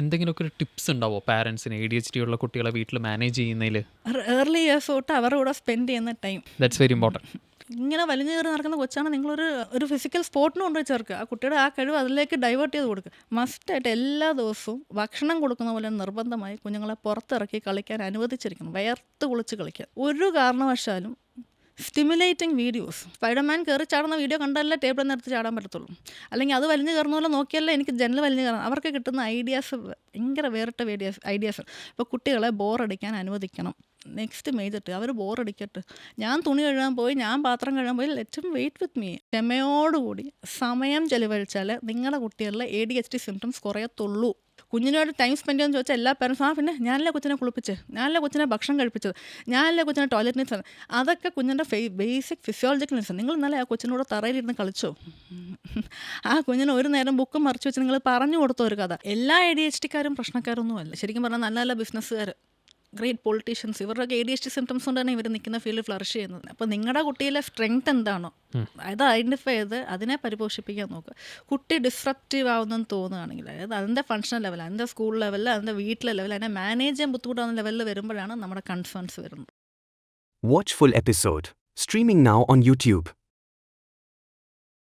എന്തെങ്കിലുമൊക്കെ ഒരു ടിപ്സ് ഉണ്ടാവോ? പാരൻസിന് എ ഡി എച്ച് ഡി ഉള്ള കുട്ടികളെ വീട്ടിൽ മാനേജ് ചെയ്യുന്നതിൽ ഏർലി ഇയേഴ്സ് തൊട്ട് അവരുടെ കൂടെ സ്പെൻഡ് ചെയ്യുന്ന ടൈം ദാറ്റ്സ് വെരി ഇമ്പോർട്ടന്റ് ഇങ്ങനെ വലിഞ്ഞു കയറി നടക്കുന്ന കൊച്ചാണ് നിങ്ങളൊരു ഒരു ഫിസിക്കൽ സ്പോർട്ടിന് കൊണ്ടുപോയി ചേർക്കുക. ആ കുട്ടിയുടെ ആ കഴിവ് അതിലേക്ക് ഡൈവേർട്ട് ചെയ്ത് കൊടുക്കുക. മസ്റ്റായിട്ട് എല്ലാ ദിവസവും ഭക്ഷണം കൊടുക്കുന്ന പോലെ നിർബന്ധമായി കുഞ്ഞുങ്ങളെ പുറത്തിറക്കി കളിക്കാൻ അനുവദിച്ചിരിക്കണം. വയർത്ത് കുളിച്ച് കളിക്കാൻ ഒരു കാരണവശാലും സ്റ്റിമുലേറ്റിംഗ് വീഡിയോസ് സ്പൈഡർമാൻ കയറി ചാടുന്ന വീഡിയോ കണ്ടല്ലേ ടേബിളിൽ നിർത്തി ചാടാൻ പറ്റത്തുള്ളൂ. അല്ലെങ്കിൽ അത് വലിഞ്ഞു കയറുന്ന പോലെ നോക്കിയാലേ എനിക്ക് ജനൽ വലിഞ്ഞു കയറണം അവർക്ക് കിട്ടുന്ന ഐഡിയാസ് ഭയങ്കര വേറിട്ട ഐഡിയാസ് ഐഡിയാസ് ഇപ്പോൾ കുട്ടികളെ ബോറടിക്കാൻ അനുവദിക്കണം. നെക്സ്റ്റ് മേജർ അവർ ബോറടിക്കട്ടെ. ഞാൻ തുണി കഴുകാൻ പോയി ഞാൻ പാത്രം കഴുകാൻ പോയി ലെറ്റും വെയിറ്റ് വിത്ത് മീ ക്ഷമയോടുകൂടി സമയം ചെലവഴിച്ചാൽ നിങ്ങളുടെ കുട്ടികളിലെ A D H D symptoms കുറയത്തുള്ളൂ. കുഞ്ഞിനോട് ടൈം സ്പെൻഡ് ചെയ്യാന്ന് ചോദിച്ചാൽ എല്ലാ പേരൻസ് ആ പിന്നെ ഞാനല്ലേ കൊച്ചിനെ കുളിപ്പിച്ച്? ഞാനല്ലേ കൊച്ചിനെ ഭക്ഷണം കഴിപ്പിച്ചത്? ഞാനല്ലേ കൊച്ചിനെ ടോയ്ലറ്റ് നീസ് അതൊക്കെ കുഞ്ഞിന്റെ ഫേ ബേസിക് ഫിസിയോളജിക്കൽ നീസ് നിങ്ങൾ ഇന്നലെ ആ കൊച്ചിനോട് തറയിലിരുന്ന് കളിച്ചോ? ആ കുഞ്ഞിന് ഒരു നേരം ബുക്ക് മറിച്ച് വെച്ച് നിങ്ങൾ പറഞ്ഞു കൊടുത്ത ഒരു കഥ. എല്ലാ എ ഡി എച്ച് ഡിക്കാരും പ്രശ്നക്കാരൊന്നും അല്ല. ശരിക്കും പറഞ്ഞാൽ നല്ല നല്ല ബിസിനസ്സുകാർ ഗ്രേറ്റ് പൊളിറ്റീഷ്യൻസ് ഇവരുടെ A D H T symptoms കൊണ്ട് തന്നെ ഇവർ നിൽക്കുന്ന ഫീൽഡ് ഫ്ലറിഷ് ചെയ്യുന്നത് അപ്പോൾ നിങ്ങളുടെ കുട്ടിയിലെ സ്ട്രെങ്ത് എന്താണോ അത് ഐഡന്റിഫൈ ചെയ്ത് അതിനെ പരിപോഷിപ്പിക്കാൻ നോക്കുക കുട്ടി ഡിസ്ട്രക്റ്റീവ് ആവുന്നെന്ന് തോന്നുകയാണെങ്കിൽ അതായത് അതിന്റെ ഫങ്ഷണൽ ലെവൽ അതിന്റെ സ്കൂൾ ലെവലിൽ അതിന്റെ വീട്ടിലെ ലെവൽ അതിനെ മാനേജ് ചെയ്യാൻ ബുദ്ധിമുട്ടാവുന്ന ലെവലിൽ വരുമ്പോഴാണ് നമ്മുടെ കൺസേൺസ് വരുന്നത് watch full episode. Streaming now on YouTube.